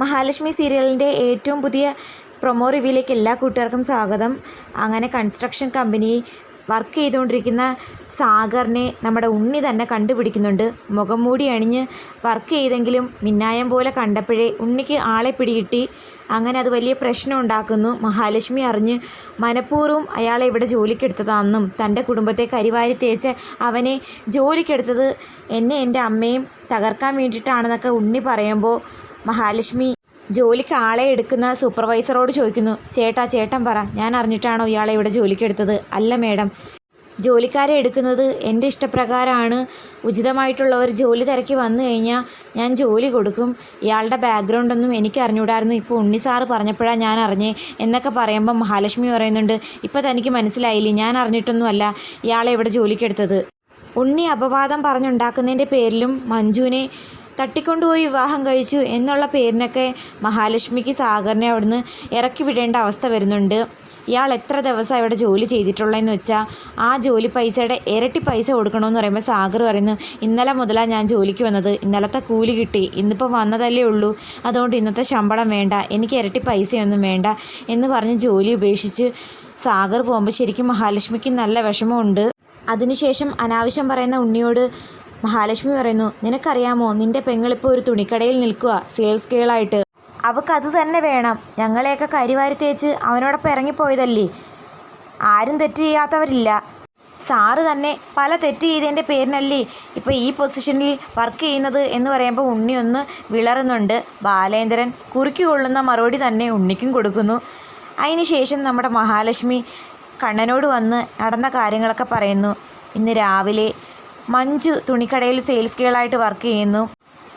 മഹാലക്ഷ്മി സീരിയലിന്റെ ഏറ്റവും പുതിയ പ്രൊമോ റിവ്യൂയിലേക്ക് എല്ലാ കൂട്ടുകാർക്കും സ്വാഗതം. അങ്ങനെ കൺസ്ട്രക്ഷൻ കമ്പനി വർക്ക് ചെയ്തുകൊണ്ടിരിക്കുന്ന സാഗറിനെ നമ്മുടെ ഉണ്ണി തന്നെ കണ്ടുപിടിക്കുന്നുണ്ട്. മുഖം മൂടി അണിഞ്ഞ് വർക്ക് ചെയ്തെങ്കിലും മിന്നായം പോലെ കണ്ടപ്പോഴേ ഉണ്ണിക്ക് ആളെ പിടികിട്ടി. അങ്ങനെ അത് വലിയ പ്രശ്നം ഉണ്ടാക്കുന്നു. മഹാലക്ഷ്മി അറിഞ്ഞ് മനഃപൂർവം അയാളെ ഇവിടെ ജോലിക്കെടുത്തതാണെന്നും തന്റെ കുടുംബത്തെ കരിവാരി തേച്ച് അവനെ ജോലിക്കെടുത്തത് എന്നെ എന്റെ അമ്മയും തകർക്കാൻ വേണ്ടിയിട്ടാണെന്നൊക്കെ ഉണ്ണി പറയുമ്പോൾ മഹാലക്ഷ്മി ജോലിക്ക് ആളെ എടുക്കുന്ന സൂപ്പർവൈസറോട് ചോദിക്കുന്നു ചേട്ടാ ചേട്ടൻ പറ ഞാൻ അറിഞ്ഞിട്ടാണോ ഇയാളെ ഇവിടെ ജോലിക്കെടുത്തത് അല്ല മേഡം. ജോലിക്കാരെ എടുക്കുന്നത് എന്റെ ഇഷ്ടപ്രകാരമാണ്. ഉചിതമായിട്ടുള്ളവർ ജോലി തിരക്കി വന്നു കഴിഞ്ഞാൽ ഞാൻ ജോലി കൊടുക്കും. ഇയാളുടെ ബാക്ക്ഗ്രൗണ്ടൊന്നും എനിക്ക് അറിഞ്ഞൂടായിരുന്നു ഇപ്പോൾ ഉണ്ണി പറഞ്ഞപ്പോഴാണ് ഞാൻ അറിഞ്ഞേ എന്നൊക്കെ പറയുമ്പോൾ മഹാലക്ഷ്മി പറയുന്നുണ്ട് ഇപ്പോൾ തനിക്ക് മനസ്സിലായില്ലേ ഞാൻ അറിഞ്ഞിട്ടൊന്നുമല്ല ഇയാളെ ഇവിടെ ജോലിക്കെടുത്തത് ഉണ്ണി അപവാദം പറഞ്ഞുണ്ടാക്കുന്നതിന്റെ പേരിലും മഞ്ജുവിനെ തട്ടിക്കൊണ്ടുപോയി വിവാഹം കഴിച്ചു എന്നുള്ള പേരിനൊക്കെ മഹാലക്ഷ്മിക്ക് സാഗറിനെ അവിടുന്ന് ഇറക്കി വിടേണ്ട അവസ്ഥ വരുന്നുണ്ട്. ഇയാൾ എത്ര ദിവസം ഇവിടെ ജോലി ചെയ്തിട്ടുള്ളതെന്ന് വെച്ചാൽ ആ ജോലി പൈസയുടെ ഇരട്ടി പൈസ കൊടുക്കണമെന്ന് പറയുമ്പോൾ സാഗർ പറയുന്നു ഇന്നലെ മുതലാണ് ഞാൻ ജോലിക്ക് വന്നത്. ഇന്നലത്തെ കൂലി കിട്ടി. ഇന്നിപ്പോൾ വന്നതല്ലേ ഉള്ളൂ. അതുകൊണ്ട് ഇന്നത്തെ ശമ്പളം വേണ്ട. എനിക്ക് ഇരട്ടി പൈസയൊന്നും വേണ്ട. എന്ന് പറഞ്ഞ് ജോലി ഉപേക്ഷിച്ച് സാഗർ പോകുമ്പോൾ ശരിക്കും മഹാലക്ഷ്മിക്ക് നല്ല വിഷമമുണ്ട്. അതിനുശേഷം അനാവശ്യം പറയുന്ന ഉണ്ണിയോട് മഹാലക്ഷ്മി പറയുന്നു നിനക്കറിയാമോ നിന്റെ പെങ്ങളിപ്പോൾ ഒരു തുണിക്കടയിൽ നിൽക്കുക സെയിൽസ് ഗേളായിട്ട് അവൾക്ക് അത് തന്നെ വേണം. ഞങ്ങളെയൊക്കെ കരിവാരി തേച്ച് അവനോടൊപ്പം ഇറങ്ങിപ്പോയതല്ലേ. ആരും തെറ്റ് ചെയ്യാത്തവരില്ല. സാറ് തന്നെ പല തെറ്റ് ചെയ്തതിന്റെ പേരിനല്ലേ ഇപ്പോൾ ഈ പൊസിഷനിൽ വർക്ക് ചെയ്യുന്നത് എന്ന് പറയുമ്പോൾ ഉണ്ണി ഒന്ന് വിളറുന്നുണ്ട്. ബാലേന്ദ്രൻ കുറുക്കി കൊള്ളുന്ന മറുപടി തന്നെ ഉണ്ണിക്കും കൊടുക്കുന്നു. അതിന് ശേഷം നമ്മുടെ മഹാലക്ഷ്മി കണ്ണനോട് വന്ന് നടന്ന കാര്യങ്ങളൊക്കെ പറയുന്നു. ഇന്ന് രാവിലെ മഞ്ജു തുണിക്കടയിൽ സെയിൽസ് ഗേളായിട്ട് വർക്ക് ചെയ്യുന്നു.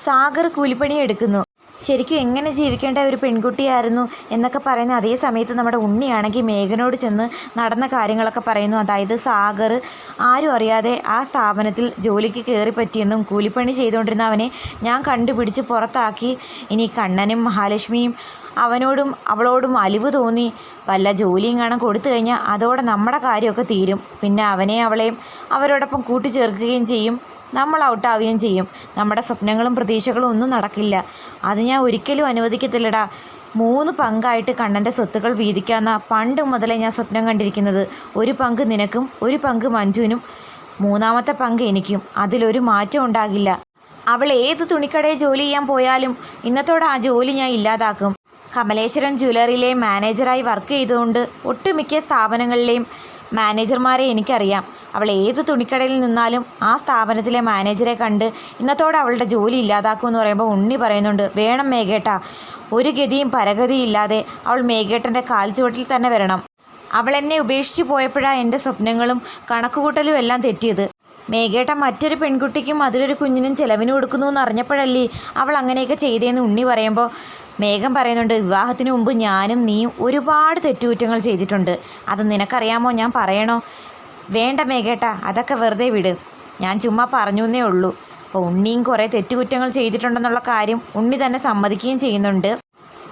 സാഗർ കൂലിപ്പണി എടുക്കുന്നു. ശരിക്കും എങ്ങനെ ജീവിക്കേണ്ട ഒരു പെൺകുട്ടിയായിരുന്നു എന്നൊക്കെ പറയുന്ന അതേ സമയത്ത് നമ്മുടെ ഉണ്ണിയാണെങ്കിൽ മേഘനോട് ചെന്ന് നടന്ന കാര്യങ്ങളൊക്കെ പറയുന്നു. അതായത് സാഗർ ആരും അറിയാതെ ആ സ്ഥാപനത്തിൽ ജോലിക്ക് കയറി പറ്റിയെന്നും കൂലിപ്പണി ചെയ്തുകൊണ്ടിരുന്ന അവനെ ഞാൻ കണ്ടുപിടിച്ച് പുറത്താക്കി. ഇനി കണ്ണനും മഹാലക്ഷ്മിയും അവനോടും അവളോടും അലിവ് തോന്നി. വല്ല ജോലിയും കാണാൻ കൊടുത്തു കഴിഞ്ഞാൽ അതോടെ നമ്മുടെ കാര്യമൊക്കെ തീരും. പിന്നെ അവനെ അവളെയും അവരോടൊപ്പം കൂട്ടിച്ചേർക്കുകയും ചെയ്യും. നമ്മൾ ഔട്ടാവുകയും ചെയ്യും. നമ്മുടെ സ്വപ്നങ്ങളും പ്രതീക്ഷകളും ഒന്നും നടക്കില്ല. അത് ഞാൻ ഒരിക്കലും അനുവദിക്കത്തില്ലടാ. മൂന്ന് പങ്കായിട്ട് കണ്ണന്റെ സ്വത്തുക്കൾ വീതിക്കാന്ന പണ്ട് മുതലേ ഞാൻ സ്വപ്നം കണ്ടിരിക്കുന്നത്. ഒരു പങ്ക് നിനക്കും ഒരു പങ്ക് മഞ്ജുവിനും മൂന്നാമത്തെ പങ്ക് എനിക്കും. അതിലൊരു മാറ്റം ഉണ്ടാകില്ല. അവൾ ഏത് തുണിക്കടയിൽ ജോലി ചെയ്യാൻ പോയാലും ഇന്നത്തോടെ ആ ജോലി ഞാൻ ഇല്ലാതാക്കും. കമലേശ്വരൻ ജ്വല്ലറിയിലെ മാനേജറായി വർക്ക് ചെയ്തുകൊണ്ട് ഒട്ടുമിക്ക സ്ഥാപനങ്ങളിലെയും മാനേജർമാരെ എനിക്കറിയാം. അവൾ ഏത് തുണിക്കടയിൽ നിന്നാലും ആ സ്ഥാപനത്തിലെ മാനേജരെ കണ്ട് ഇന്നത്തോടെ അവളുടെ ജോലി ഇല്ലാതാക്കുമെന്ന് പറയുമ്പോൾ ഉണ്ണി പറയുന്നുണ്ട് വേണം മേഘേട്ട ഒരു ഗതിയും പരഗതിയില്ലാതെ അവൾ മേഘേട്ടന്റെ കാൽച്ചുവട്ടിൽ തന്നെ വരണം. അവൾ എന്നെ ഉപേക്ഷിച്ചു പോയപ്പോഴാണ് എന്റെ സ്വപ്നങ്ങളും കണക്കുകൂട്ടലും എല്ലാം തെറ്റിയത്. മേഘേട്ട മറ്റൊരു പെൺകുട്ടിക്കും അതിലൊരു കുഞ്ഞിനും ചെലവിന് കൊടുക്കുന്നു എന്ന് അറിഞ്ഞപ്പോഴല്ലേ അവൾ അങ്ങനെയൊക്കെ ചെയ്തേന്ന് ഉണ്ണി പറയുമ്പോൾ മേഘം പറയുന്നുണ്ട് വിവാഹത്തിന് മുമ്പ് ഞാനും നീയും ഒരുപാട് തെറ്റുകുറ്റങ്ങൾ ചെയ്തിട്ടുണ്ട്. അത് നിനക്കറിയാമോ? ഞാൻ പറയണോ? വേണ്ട മേഘേട്ട അതൊക്കെ വെറുതെ വിട്. ഞാൻ ചുമ്മാ പറഞ്ഞു എന്നേ ഉള്ളൂ. അപ്പോൾ ഉണ്ണിയും കുറേ തെറ്റുകുറ്റങ്ങൾ ചെയ്തിട്ടുണ്ടെന്നുള്ള കാര്യം ഉണ്ണി തന്നെ സമ്മതിക്കുകയും ചെയ്യുന്നുണ്ട്.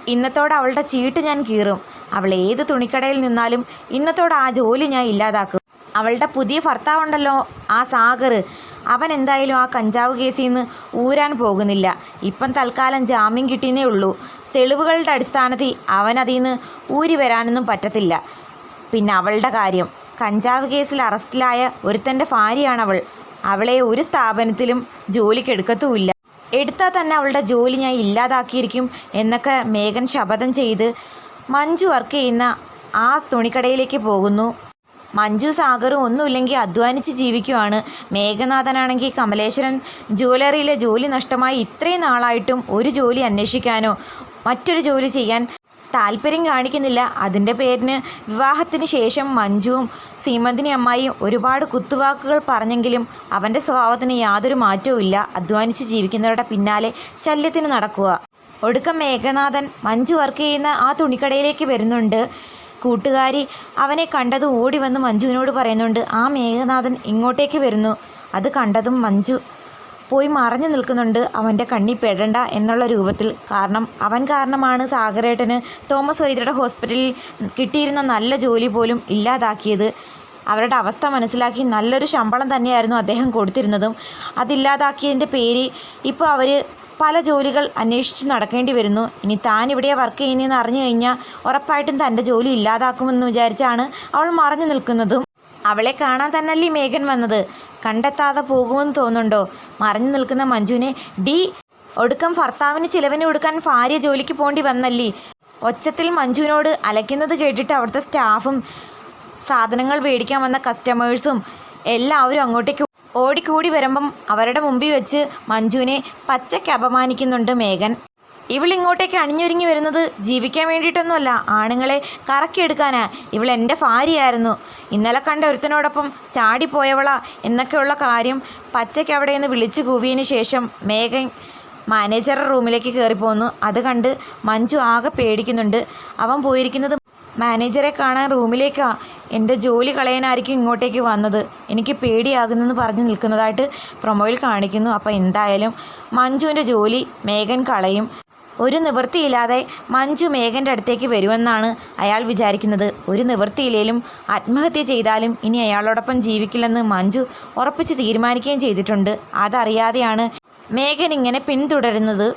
ഇന്നത്തോടെ അവളുടെ ചീട്ട് ഞാൻ കീറും. അവൾ ഏത് തുണിക്കടയിൽ നിന്നാലും ഇന്നത്തോടെ ആ ജോലി ഞാൻ ഇല്ലാതാക്കും. അവളുടെ പുതിയ ഭർത്താവുണ്ടല്ലോ ആ സാഗർ. അവൻ എന്തായാലും ആ കഞ്ചാവ് കേസിൽ നിന്ന് ഊരാൻ പോകുന്നില്ല. ഇപ്പം തൽക്കാലം ജാമ്യം കിട്ടിയെന്നേ ഉള്ളൂ. തെളിവുകളുടെ അടിസ്ഥാനത്തിൽ അവൻ അതിൽ നിന്ന് ഊരി വരാനൊന്നും പറ്റത്തില്ല. പിന്നെ അവളുടെ കാര്യം. കഞ്ചാവ് കേസിൽ അറസ്റ്റിലായ ഒരുത്തന്റെ ഭാര്യയാണവൾ. അവളെ ഒരു സ്ഥാപനത്തിലും ജോലിക്കെടുക്കത്തുമില്ല. എടുത്താൽ തന്നെ അവളുടെ ജോലി ഞാൻ ഇല്ലാതാക്കിയിരിക്കും എന്നൊക്കെ മേഘൻ ശപഥം ചെയ്ത് മഞ്ജു വർക്ക് ചെയ്യുന്ന ആ തുണിക്കടയിലേക്ക് പോകുന്നു. മഞ്ജു സാഗറും ഒന്നുമില്ലെങ്കിൽ അധ്വാനിച്ച് ജീവിക്കുവാണ്. മേഘനാഥനാണെങ്കിൽ കമലേശ്വരൻ ജ്വല്ലറിയിലെ ജോലി നഷ്ടമായി ഇത്രയും നാളായിട്ടും ഒരു ജോലി അന്വേഷിക്കാനോ മറ്റൊരു ജോലി ചെയ്യാൻ താല്പര്യം കാണിക്കുന്നില്ല. അതിന്റെ പേരിന് വിവാഹത്തിന് ശേഷം മഞ്ജുവും സീമന്തിനി അമ്മായിയും ഒരുപാട് കുത്തുവാക്കുകൾ പറഞ്ഞെങ്കിലും അവന്റെ സ്വഭാവത്തിന് യാതൊരു മാറ്റവും ഇല്ല. അധ്വാനിച്ച് ജീവിക്കുന്നവരുടെ പിന്നാലെ ശല്യത്തിന് നടക്കുക. ഒടുക്കം മേഘനാഥൻ മഞ്ജു വർക്ക് ചെയ്യുന്ന ആ തുണിക്കടയിലേക്ക് വരുന്നുണ്ട്. കൂട്ടുകാരി അവനെ കണ്ടത് ഓടി വന്ന് മഞ്ജുവിനോട് പറയുന്നുണ്ട് ആ മേഘനാഥൻ ഇങ്ങോട്ടേക്ക് വരുന്നു. അത് കണ്ടതും മഞ്ജു പോയി മറഞ്ഞു നിൽക്കുന്നുണ്ട്. അവന്റെ കണ്ണി പെടണ്ട എന്നുള്ള രൂപത്തിൽ. കാരണം അവൻ കാരണമാണ് സാഗരേട്ടന് തോമസ് വൈദ്യരുടെ ഹോസ്പിറ്റലിൽ കിട്ടിയിരുന്ന നല്ല ജോലി പോലും ഇല്ലാതാക്കിയത്. അവരുടെ അവസ്ഥ മനസ്സിലാക്കി നല്ലൊരു ശമ്പളം തന്നെയായിരുന്നു അദ്ദേഹം കൊടുത്തിരുന്നതും. അതില്ലാതാക്കിയതിന്റെ പേര് ഇപ്പോൾ അവർ പല ജോലികൾ അന്വേഷിച്ച് നടക്കേണ്ടി വരുന്നു. ഇനി താൻ ഇവിടെ വർക്ക് ചെയ്യുന്നതെന്ന് അറിഞ്ഞു കഴിഞ്ഞാൽ ഉറപ്പായിട്ടും തന്റെ ജോലി ഇല്ലാതാക്കുമെന്ന് വിചാരിച്ചാണ് അവൾ മറഞ്ഞു നിൽക്കുന്നതും. അവളെ കാണാൻ തന്നല്ലേ മേഘൻ വന്നത്? കണ്ടെത്താതെ പോകുമെന്ന് തോന്നുന്നുണ്ടോ? മറഞ്ഞു നിൽക്കുന്ന മഞ്ജുവിനെ ഡി ഒടുക്കം ഭർത്താവിന് ചിലവിന് കൊടുക്കാൻ ഭാര്യ ജോലിക്ക് പോണ്ടി വന്നല്ലേ. ഒച്ചത്തിൽ മഞ്ജുവിനോട് അലയ്ക്കുന്നത് കേട്ടിട്ട് അവിടുത്തെ സ്റ്റാഫും സാധനങ്ങൾ മേടിക്കാൻ വന്ന കസ്റ്റമേഴ്സും എല്ലാവരും അങ്ങോട്ടേക്ക് ഓടിക്കൂടി വരുമ്പം അവരുടെ മുമ്പിൽ വെച്ച് മഞ്ജുവിനെ പച്ചയ്ക്ക് അപമാനിക്കുന്നുണ്ട് മേഘൻ. ഇവൾ ഇങ്ങോട്ടേക്ക് അണിഞ്ഞൊരുങ്ങി വരുന്നത് ജീവിക്കാൻ വേണ്ടിയിട്ടൊന്നുമല്ല. ആണുങ്ങളെ കറക്കിയെടുക്കാനാ. ഇവൾ എന്റെ ഭാര്യയായിരുന്നു. ഇന്നലെ കണ്ട ഒരുത്തനോടൊപ്പം ചാടിപ്പോയവളാ എന്നൊക്കെയുള്ള കാര്യം പച്ചയ്ക്ക് അവിടെ നിന്ന് വിളിച്ചു കൂവിയതിന് ശേഷം മേഘൻ മാനേജറുടെ റൂമിലേക്ക് കയറിപ്പോന്നു. അത് കണ്ട് മഞ്ജു ആകെ പേടിക്കുന്നുണ്ട്. അവൻ പോയിരിക്കുന്നത് മാനേജറെ കാണാൻ റൂമിലേക്കാ. എന്റെ ജോലി കളയാനായിരിക്കും ഇങ്ങോട്ടേക്ക് വന്നത്. എനിക്ക് പേടിയാകുന്നെന്ന് പറഞ്ഞ് നിൽക്കുന്നതായിട്ട് പ്രൊമോയിൽ കാണിക്കുന്നു. അപ്പോൾ എന്തായാലും മഞ്ജുവിന്റെ ജോലി മേഘൻ കളയും. ഒരു നിവൃത്തിയില്ലാതെ മഞ്ജു മേഘന്റെ അടുത്തേക്ക് വരുമെന്നാണ് അയാൾ വിചാരിക്കുന്നത്. ഒരു നിവൃത്തിയില്ലേലും ആത്മഹത്യ ചെയ്താലും ഇനി അയാളോടൊപ്പം ജീവിക്കില്ലെന്ന് മഞ്ജു ഉറപ്പിച്ച് തീരുമാനിക്കുകയും ചെയ്തിട്ടുണ്ട്. അതറിയാതെയാണ് മേഘൻ ഇങ്ങനെ പിന്തുടരുന്നത്.